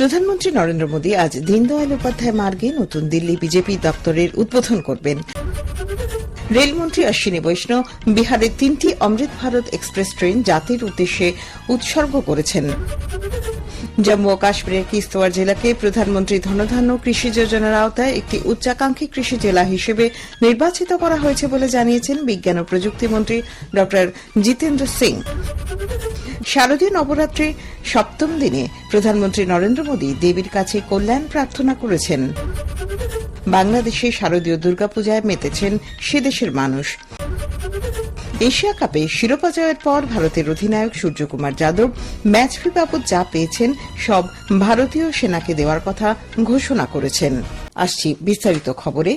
প্রধানমন্ত্রী নরেন্দ্র মোদী আজ দীনদয়াল উপাধ্যায় মার্গে নতুন দিল্লি বিজেপি দপ্তরের উদ্বোধন করবেন। রেলমন্ত্রী অশ্বিনী বৈষ্ণব বিহারের তিনটি অমৃত ভারত এক্সপ্রেস ট্রেন জাতির উদ্দেশ্যে উৎসর্গ করেছেন। জম্মু ও কাশ্মীরের কিস্তোয়ার জেলাকে প্রধানমন্ত্রী ধনধান্য কৃষি যোজনার আওতায় একটি উচ্চাকাঙ্ক্ষী কৃষি জেলা হিসেবে নির্বাচিত করা হয়েছে বলে জানিয়েছেন বিজ্ঞান ও প্রযুক্তি মন্ত্রী ড জিতেন্দ্র সিং। শারদীয় নবরাত্রির সপ্তম দিনে প্রধানমন্ত্রী নরেন্দ্র মোদী দেবীর কাছে কল্যাণ প্রার্থনা করেছেন। বাংলাদেশে শারদীয় দুর্গাপূজায় মেতেছেন সে দেশের মানুষ। এশিয়া কাপে শিরোপা জয়ের পর ভারতের অধিনায়ক সূর্যকুমার যাদব ম্যাচ ফি বাবদ যা পেয়েছেন সব ভারতীয় সেনাকে দেওয়ার কথা ঘোষণা করেছেন। আসছি বিস্তারিত খবরে।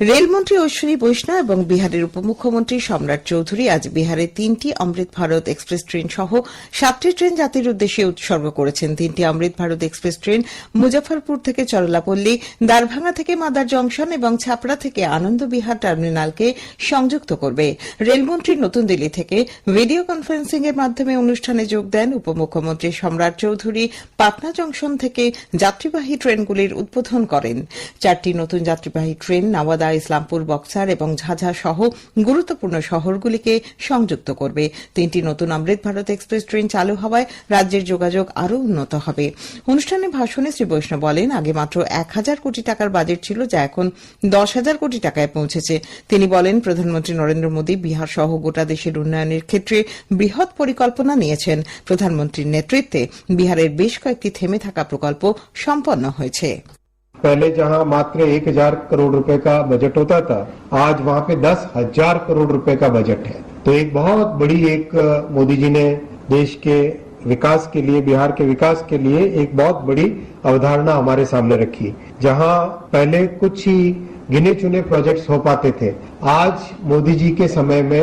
রেলমন্ত্রী অশ্বিনী বৈষ্ণব এবং বিহারের উপমুখ্যমন্ত্রী সম্রাট চৌধুরী আজ বিহারের তিনটি অমৃত ভারত এক্সপ্রেস ট্রেন সহ সাতটি ট্রেন জাতির উদ্দেশ্যে উৎসর্গ করেছেন। তিনটি অমৃত ভারত এক্সপ্রেস ট্রেন মুজফ্ফরপুর থেকে চরলাপল্লী, দারভাঙ্গা থেকে মাদার জংশন এবং ছাপড়া থেকে আনন্দ বিহার টার্মিনালকে সংযুক্ত করবে। রেলমন্ত্রী নতুন দিল্লি থেকে ভিডিও কনফারেন্সিং এর মাধ্যমে অনুষ্ঠানে যোগ দেন উপমুখ্যমন্ত্রী সম্রাট চৌধুরী। পাটনা জংশন থেকে যাত্রীবাহী ট্রেনগুলির উদ্বোধন করেন। চারটি নতুন যাত্রীবাহী ট্রেন নাওয়াদা ইসলামপুর বক্সার এবং ঝাঝা সহ গুরুত্বপূর্ণ শহরগুলিকে সংযুক্ত করবে। তিনটি নতুন অমৃত ভারত এক্সপ্রেস ট্রেন চালু হওয়ায় রাজ্যের যোগাযোগ আরও উন্নত হবে। অনুষ্ঠানে ভাষণে শ্রী বৈষ্ণব বলেন, আগে মাত্র এক হাজার কোটি টাকার বাজেট ছিল যা এখন দশ হাজার কোটি টাকায় পৌঁছেছে। তিনি বলেন, প্রধানমন্ত্রী নরেন্দ্র মোদী বিহার সহ গোটা দেশের উন্নয়নের ক্ষেত্রে বৃহৎ পরিকল্পনা নিয়েছেন। প্রধানমন্ত্রীর নেতৃত্বে বিহারের বেশ কয়েকটি থেমে থাকা প্রকল্প সম্পন্ন হয়েছে। पहले जहाँ मात्र एक हज़ार करोड़ रुपए का बजट होता था, आज वहाँ पे दस हज़ार करोड़ रुपए का बजट है। तो एक बहुत बड़ी एक मोदी जी ने देश के विकास के लिए, बिहार के विकास के लिए एक बहुत बड़ी अवधारणा हमारे सामने रखी, जहाँ पहले कुछ ही गिने चुने प्रोजेक्ट्स हो पाते थे। आज मोदी जी के समय में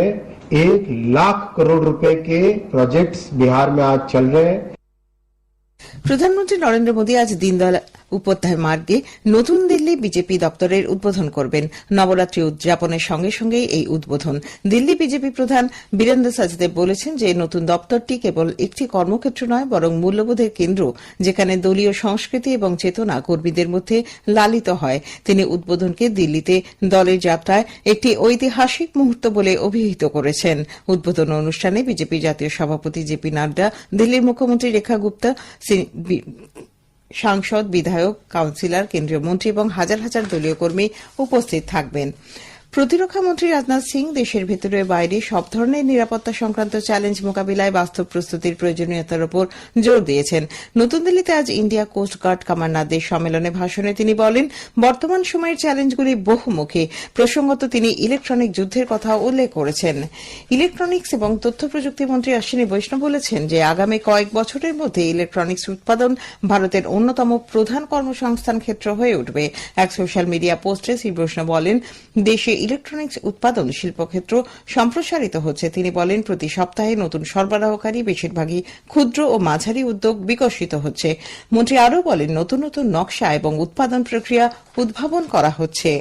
एक लाख करोड़ रुपए के प्रोजेक्ट्स बिहार में आज चल रहे हैं। प्रधानमंत्री नरेंद्र मोदी आज दीनदयाल উপাধ্যায় মার্গে নতুন দিল্লি বিজেপি দপ্তরের উদ্বোধন করবেন। নবরাত্রি উদযাপনের সঙ্গে সঙ্গে এই উদ্বোধন। দিল্লি বিজেপি প্রধান বীরেন্দ্র সাজদেব বলেছেন যে, নতুন দপ্তরটি কেবল একটি কর্মক্ষেত্র নয়, বরং মূল্যবোধের কেন্দ্র, যেখানে দলীয় সংস্কৃতি এবং চেতনা কর্মীদের মধ্যে লালিত হয়। তিনি উদ্বোধনকে দিল্লিতে দলের যাত্রায় একটি ঐতিহাসিক মুহূর্ত বলে অভিহিত করেছেন। উদ্বোধন অনুষ্ঠানে বিজেপি জাতীয় সভাপতি জেপি নাড্ডা, দিল্লির মুখ্যমন্ত্রী রেখা গুপ্তা সাংসদ বিধায়ক কাউন্সিলর কেন্দ্রীয় মন্ত্রী এবং হাজার হাজার দলীয় কর্মী উপস্থিত থাকবেন। প্রতিরক্ষা মন্ত্রী রাজনাথ সিং দেশের ভেতরে বাইরে সব ধরনের নিরাপত্তা সংক্রান্ত চ্যালেঞ্জ মোকাবিলায় বাস্তব প্রস্তুতির প্রয়োজনীয়তার উপর জোর দিয়েছেন। নতুন দিল্লিতে আজ ইন্ডিয়া কোস্ট গার্ড কমান্ডারদের সম্মেলনে ভাষণে তিনি বলেন, বর্তমান সময়ের চ্যালেঞ্জগুলি বহুমুখী। প্রসঙ্গত তিনি ইলেকট্রনিক যুদ্ধের কথা উল্লেখ করেছেন। ইলেকট্রনিক্স এবং তথ্য প্রযুক্তি মন্ত্রী অশ্বিনী বৈষ্ণব বলেছেন যে, আগামী কয়েক বছরের মধ্যে ইলেকট্রনিক্স উৎপাদন ভারতের অন্যতম প্রধান কর্মসংস্থান ক্ষেত্র হয়ে উঠবে। এক সোশ্যাল মিডিয়া পোস্টে শ্রী বৈষ্ণব বলেন, দেশে ইলেকট্রনিক্স উৎপাদন শিল্পক্ষেত্র সম্প্রসারিত হচ্ছে। তিনি বলেন, প্রতি সপ্তাহে নতুন সরবরাহকারী বেশিরভাগই ক্ষুদ্র ও মাঝারি উদ্যোগ বিকশিত হচ্ছে। মন্ত্রী আরও বলেন, নতুন নতুন নকশা এবং উৎপাদন প্রক্রিয়া উদ্ভাবন করা হচ্ছে।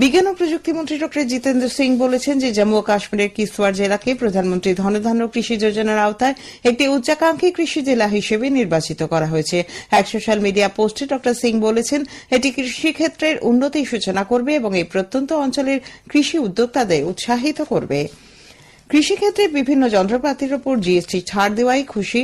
বিজ্ঞান ও প্রযুক্তি মন্ত্রী ড জিতেন্দ্র সিং বলেছেন যে জম্মু ও কাশ্মীরের কিস্তোয়ার জেলাকে প্রধানমন্ত্রী ধনধান্য কৃষি যোজনার আওতায় একটি উচ্চাকাঙ্ক্ষী কৃষি জেলা হিসেবে নির্বাচিত করা হয়েছে। এক সোশ্যাল মিডিয়া পোস্টে ড সিং বলেছেন, এটি কৃষিক্ষেত্রের উন্নতির সূচনা করবে এবং এই প্রত্যন্ত অঞ্চলের কৃষি উদ্যোক্তাদের উৎসাহিত করবে। কৃষিক্ষেত্রে বিভিন্ন যন্ত্রপাতির উপর জিএসটি ছাড় দেওয়াই খুশি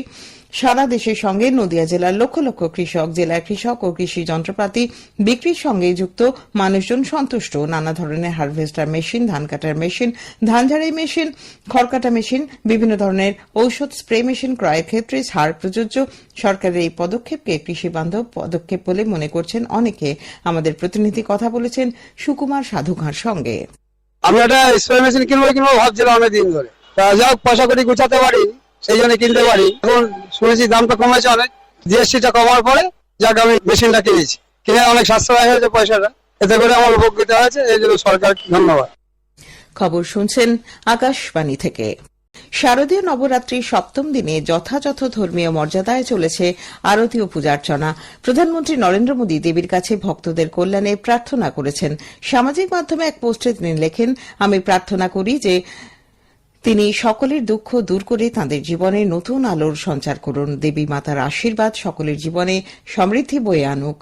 সারা দেশের সঙ্গে নদিয়া জেলার লক্ষ লক্ষ কৃষক, জেলার কৃষক ও কৃষি যন্ত্রপাতি বিক্রির সঙ্গে যুক্ত। মানুষজন সন্তুষ্ট। নানা ধরনের হারভেস্টার মেশিন, ধান কাটার মেশিন, ধান ঝাড়াই মেশিন, খড় কাটা মেশিন, বিভিন্ন ধরনের ঔষধ স্প্রে মেশিন ক্রয়ের ক্ষেত্রে ছাড় প্রযোজ্য। সরকারের এই পদক্ষেপকে কৃষি বান্ধব পদক্ষেপ বলে মনে করছেন অনেকে। আমাদের প্রতিনিধি কথা বলেছেন সুকুমার সাধুঘার সঙ্গে। আমি একটা স্প্রে মেশিন কিনবো কিনবো ভাবছিলাম অনেক দিন ধরে যাই হোক, পয়সা করি গুছাতে পারি। সেই জন্য কিনতে পারি। এখন শুনেছি দামটা কমেছে অনেক। জিএসটিটা কমার পরে যাক আমি মেশিনটা কিনেছি। কিনে অনেক সাশ্রয় হয়েছে পয়সাটা। এতে করে আমার উপকৃত হয়েছে। এই জন্য সরকার ধন্যবাদ। খবর শুনছেন আকাশবাণী থেকে। শারদীয় নবরাত্রির সপ্তম দিনে যথাযথ ধর্মীয় মর্যাদায় চলেছে আরতি ও পূজার্চনা। প্রধানমন্ত্রী নরেন্দ্র মোদী দেবীর কাছে ভক্তদের কল্যাণে প্রার্থনা করেছেন। সামাজিক মাধ্যমে এক পোস্টে তিনি লেখেন, আমি প্রার্থনা করি যে তিনি সকলের দুঃখ দূর করে তাঁদের জীবনে নতুন আলোর সঞ্চার করুন। দেবী মাতার আশীর্বাদ সকলের জীবনে সমৃদ্ধি বয়ে আনুক।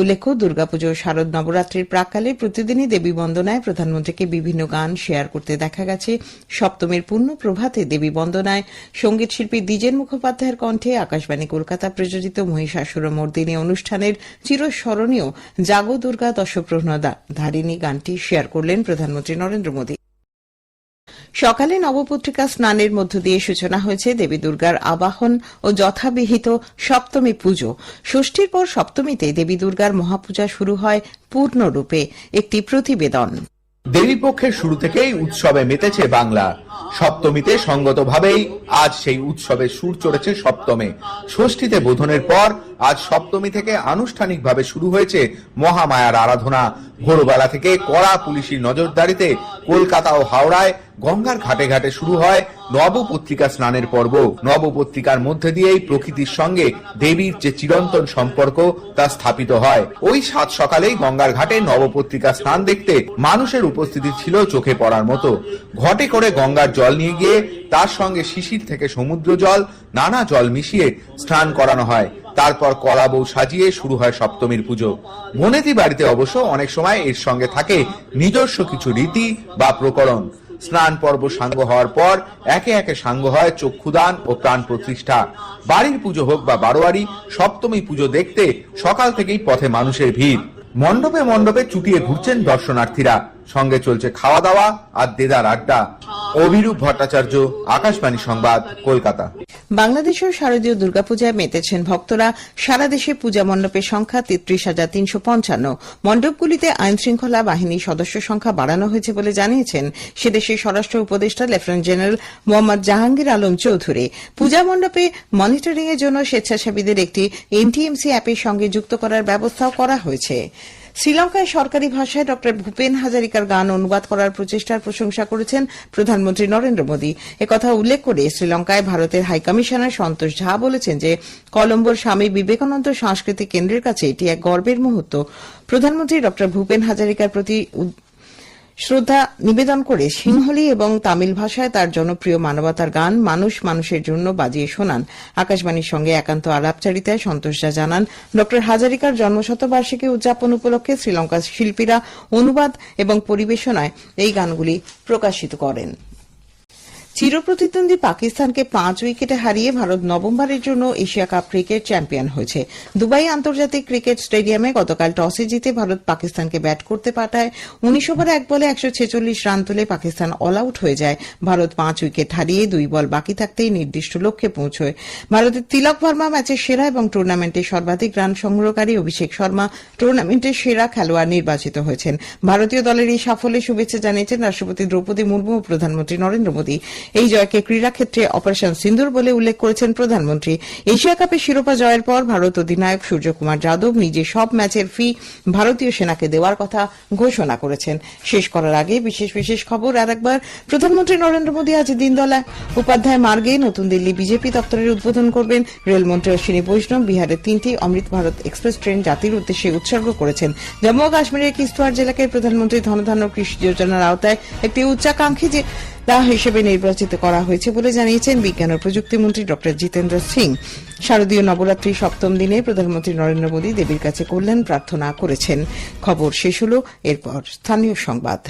উল্লেখ্য, দুর্গাপুজো, শারদ নবরাত্রির প্রাককালে প্রতিদিনই দেবী বন্দনায় প্রধানমন্ত্রীকে বিভিন্ন গান শেয়ার করতে দেখা গেছে। সপ্তমীর পূর্ণ প্রভাতে দেবী বন্দনায় সংগীত শিল্পী দ্বিজেন মুখোপাধ্যায়ের কণ্ঠে আকাশবাণী কলকাতা প্রযোজিত মহিষাসুর মর্দিনী অনুষ্ঠানের চিরস্মরণীয় জাগো দুর্গা দশপ্রহ্নদা ধারিণী গানটি শেয়ার করলেন প্রধানমন্ত্রী নরেন্দ্র মোদী। সকালে নবপত্রিকা স্নানের মধ্য দিয়ে সূচনা হয়েছে দেবী দুর্গার আবাহন ও যথাবিহিত সপ্তমী পুজো। ষষ্ঠীর পর সপ্তমীতে দেবী দুর্গার মহাপূজা শুরু হয় পূর্ণরূপে, একটি প্রতিবেদন। দেবীপক্ষের শুরু থেকেই উৎসবে মেতেছে বাংলা। সপ্তমীতে সঙ্গতভাবেই আজ সেই উৎসবের সুর চড়েছে সপ্তমে। ষষ্ঠীতে বোধনের পর আজ সপ্তমী থেকে আনুষ্ঠানিকভাবে শুরু হয়েছে মহামায়ার আরাধনা। ভোরবেলা থেকে কড়া পুলিশি নজরদারিতে কলকাতা ও হাওড়ায় গঙ্গার ঘাটে ঘাটে শুরু হয় নবপত্রিকা স্নানের পর্ব। নবপত্রিকার মধ্যে দিয়েই প্রকৃতির সঙ্গে দেবীর যে চিরন্তন সম্পর্ক, তা স্থাপিত হয়। ওই সাত সকালেই গঙ্গার ঘাটে নবপত্রিকা স্নান দেখতে মানুষের উপস্থিতি ছিল চোখে পড়ার মতো। ঘটে করে গঙ্গার জল নিয়ে গিয়ে তার সঙ্গে শিশির থেকে সমুদ্র জল, নানা জল মিশিয়ে স্নান করানো হয়। তারপর কলা বউ সাজিয়ে শুরু হয় সপ্তমীর পুজো। বনেদি বাড়িতে অবশ্য অনেক সময় এর সঙ্গে থাকে নিজস্ব কিছু রীতি বা প্রকরণ। স্নান পর্ব সাঙ্গ হওয়ার পর একে একে সাঙ্গ হয় চক্ষুদান ও প্রাণ প্রতিষ্ঠা। বাড়ির পুজো হোক বা বারোয়ারি, সপ্তমী পুজো দেখতে সকাল থেকেই পথে মানুষের ভিড়। মণ্ডপে মণ্ডপে চুটিয়ে ঘুরছেন দর্শনার্থীরা। সঙ্গে চলছে খাওয়া দাওয়া আর দেদার আড্ডা। অভিরূপ ভট্টাচার্য, আকাশবাণী সংবাদ, কলকাতা। বাংলাদেশেও শারদীয় দুর্গাপূজায় মেতেছেন ভক্তরা। সারা দেশে পূজা মণ্ডপের সংখ্যা তেত্রিশ হাজার তিনশো পঞ্চান্ন। মণ্ডপগুলিতে আইন শৃঙ্খলা বাহিনীর সদস্য সংখ্যা বাড়ানো হয়েছে বলে জানিয়েছেন সেদেশের স্বরাষ্ট্র উপদেষ্টা লেফটেন্যান্ট জেনারেল মোহাম্মদ জাহাঙ্গীর আলম চৌধুরী। পূজা মণ্ডপে মনিটরিং এর জন্য স্বেচ্ছাসেবীদের একটি এনটিএমসি অ্যাপের সঙ্গে যুক্ত করার ব্যবস্থাও করা হয়েছে। শ্রীলঙ্কায় সরকারি ভাষায় ড ভূপেন হাজারিকার গান অনুবাদ করার প্রচেষ্টার প্রশংসা করেছেন প্রধানমন্ত্রী নরেন্দ্র মোদী। একথা উল্লেখ করে শ্রীলঙ্কায় ভারতের হাইকমিশনার সন্তোষ ঝা বলেছেন যে, কলম্বোর স্বামী বিবেকানন্দ সাংস্কৃতিক কেন্দ্রের কাছে এটি এক গর্বের মুহূর্ত। প্রধানমন্ত্রী ড ভূপেন হাজারিকার প্রতি শ্রদ্ধা নিবেদন করে সিংহলি এবং তামিল ভাষায় তার জনপ্রিয় মানবতার গান মানুষ মানুষের জন্য বাজিয়ে শোনান। আকাশবাণীর সঙ্গে একান্ত আলাপচারিতায় সন্তোষ যা জানান ড হাজারিকার জন্মশতবার্ষিকী উদযাপন উপলক্ষে শ্রীলঙ্কার শিল্পীরা অনুবাদ এবং পরিবেশনায় এই গানগুলি প্রকাশিত করেন। চিরপ্রতিদ্বন্দ্বী পাকিস্তানকে পাঁচ উইকেটে হারিয়ে ভারত নবমবারের জন্য এশিয়া কাপ ক্রিকেট চ্যাম্পিয়ন হয়েছে। দুবাই আন্তর্জাতিক ক্রিকেট স্টেডিয়ামে গতকাল টসে জিতে ভারত পাকিস্তানকে ব্যাট করতে পাঠায়। উনিশ ওভারে এক বলে একশো ছেচল্লিশ রান তুলে পাকিস্তান অল আউট হয়ে যায়। ভারত পাঁচ উইকেট হারিয়ে দুই বল বাকি থাকতেই নির্দিষ্ট লক্ষ্যে পৌঁছয়। ভারতের তিলক ভার্মা ম্যাচের সেরা এবং টুর্নামেন্টে সর্বাধিক রান সংগ্রহকারী অভিষেক শর্মা টুর্নামেন্টের সেরা খেলোয়াড় নির্বাচিত হয়েছেন। ভারতীয় দলের এই সাফল্যে শুভেচ্ছা জানিয়েছেন রাষ্ট্রপতি দ্রৌপদী মুর্মু ও প্রধানমন্ত্রী নরেন্দ্র মোদী। এই জয়কে ক্রীড়া ক্ষেত্রে অপারেশন সিন্দুর বলে উল্লেখ করেছেন প্রধানমন্ত্রী। এশিয়া কাপে শিরোপা জয়ের পর ভারত অধিনায়ক সূর্যকুমার যাদব নিজে সব ম্যাচের ফি ভারতীয় সেনাকে দেওয়ার কথা ঘোষণা করেছেন। শেষ করার আগে বিশেষ বিশেষ খবর। আর একবার প্রধানমন্ত্রী নরেন্দ্র মোদী আজ দিনদলা উপাধ্যায় মার্গে নতুন দিল্লি বিজেপি দপ্তরের উদ্বোধন করবেন। রেলমন্ত্রী অশ্বিনী বৈষ্ণব বিহারের তিনটি অমৃত ভারত এক্সপ্রেস ট্রেন জাতির উদ্দেশ্যে উৎসর্গ করেছেন। জম্মু ও কাশ্মীরের কিস্তোয়ার জেলাকে প্রধানমন্ত্রী ধনধান্য কৃষি যোজনার আওতায় একটি উচ্চাকাঙ্ক্ষী তা হিসেবে নির্বাচিত করা হয়েছে বলে জানিয়েছেন বিজ্ঞান ও প্রযুক্তি মন্ত্রী ড জিতেন্দ্র সিং। শারদীয় নবরাত্রি সপ্তম দিনে প্রধানমন্ত্রী নরেন্দ্র মোদী দেবীর কাছে কল্যাণ প্রার্থনা করেছেন। খবর শেষ হল, এরপর স্থানীয় সংবাদ।